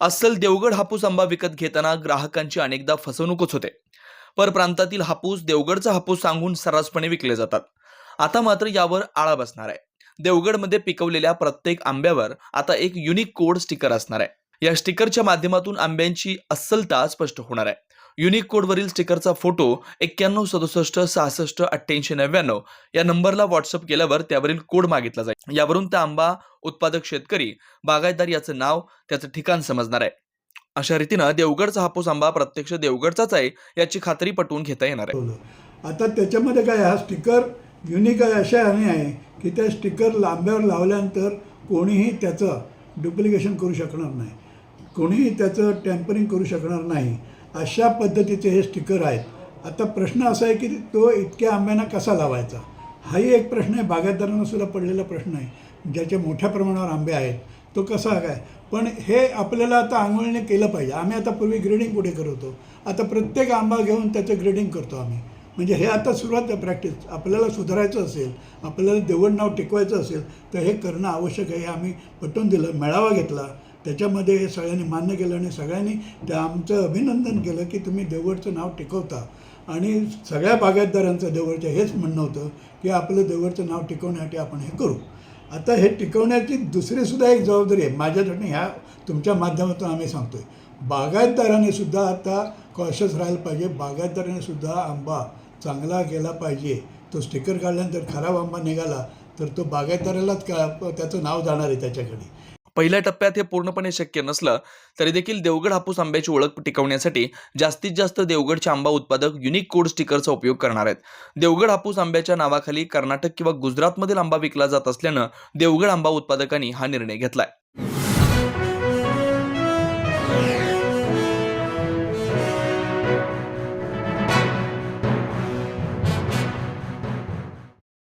अस्सल देवगड हापूस आंबा विकत घेताना ग्राहकांची अनेकदा फसवणूकच होते. परप्रांतातील हापूस देवगडचा हापूस सांगून सर्रासपणे विकले जातात. आता मात्र यावर आळा बसणार आहे. देवगडमध्ये पिकवलेल्या प्रत्येक आंब्यावर आता एक युनिक कोड स्टिकर असणार आहे. या स्टिकरच्या माध्यमातून आंब्यांची अस्सलता स्पष्ट होणार आहे. युनिक कोडवरील स्टिकरचा फोटो एक्क्याण्णव सदुसष्ट सहासष्ट अठ्ठ्याऐंशी नव्याण्णव या नंबरला व्हॉट्सअप केल्यावर त्यावरील कोड मागितला जाईल. यावरून त्या आंबा उत्पादक शेतकरी बागायतदार याचं नाव त्याचं ठिकाण समजणार आहे. अशा रीतीनं देवगडचा हापूस आंबा प्रत्यक्ष देवगडचाच आहे याची खात्री पटवून घेता येणार आहे. आता त्याच्यामध्ये काय हा स्टिकर युनिक आहे अशा ह्याने आहे की त्या स्टिकर लांब्यावर लावल्यानंतर कोणीही त्याचं डुप्लिकेशन करू शकणार नाही. कोणीही त्याचं टॅम्परिंग करू शकणार नाही. अशा पद्धतीचे हे स्टिकर आहेत. आता प्रश्न असा आहे की तो इतक्या आंब्यांना कसा लावायचा? हाही एक प्रश्न आहे. बागायतदारांना सुद्धा पडलेला प्रश्न आहे. ज्याचे मोठ्या प्रमाणावर आंबे आहेत तो कसा काय पण हे आपल्याला आता आंघोळीने केलं पाहिजे. आम्ही आता पूर्वी ग्रेडिंग कुठे करतो आता प्रत्येक आंबा घेऊन त्याचं ग्रेडिंग करतो आम्ही. म्हणजे हे आता सुरुवात आहे प्रॅक्टिस आपल्याला सुधारायचं असेल आपल्याला देवण नाव टिकवायचं असेल तर हे करणं आवश्यक आहे. हे आम्ही पटवून दिलं मेळावा घेतला. त्याच्यामध्ये हे सगळ्यांनी मान्य केलं आणि सगळ्यांनी त्या आमचं अभिनंदन केलं की तुम्ही देवगडचं नाव टिकवता. आणि सगळ्या बागायतदारांचं देवगडचं हेच म्हणणं होतं की आपलं देवगडचं नाव टिकवण्यासाठी आपण हे करू. आता हे टिकवण्याची दुसरीसुद्धा एक जबाबदारी आहे. माझ्यासाठी ह्या तुमच्या माध्यमातून आम्ही सांगतोय. बागायतदाराने सुद्धा आता कॉशस राहायला पाहिजे. बागायतदाराने सुद्धा आंबा चांगला गेला पाहिजे. तो स्टिकर काढल्यानंतर खराब आंबा निघाला तर तो बागायतदारालाच का त्याचं नाव जाणार आहे त्याच्याकडे. पहिल्या टप्प्यात हे पूर्णपणे शक्य नसलं तरी देखील देवगड हापूस आंब्याची ओळख टिकवण्यासाठी जास्तीत जास्त देवगडचे आंबा उत्पादक युनिक कोड स्टिकरचा उपयोग करणार आहेत. देवगड हापूस आंब्याच्या नावाखाली कर्नाटक किंवा गुजरातमधील आंबा विकला जात असल्यानं देवगड आंबा उत्पादकांनी हा निर्णय घेतलाय.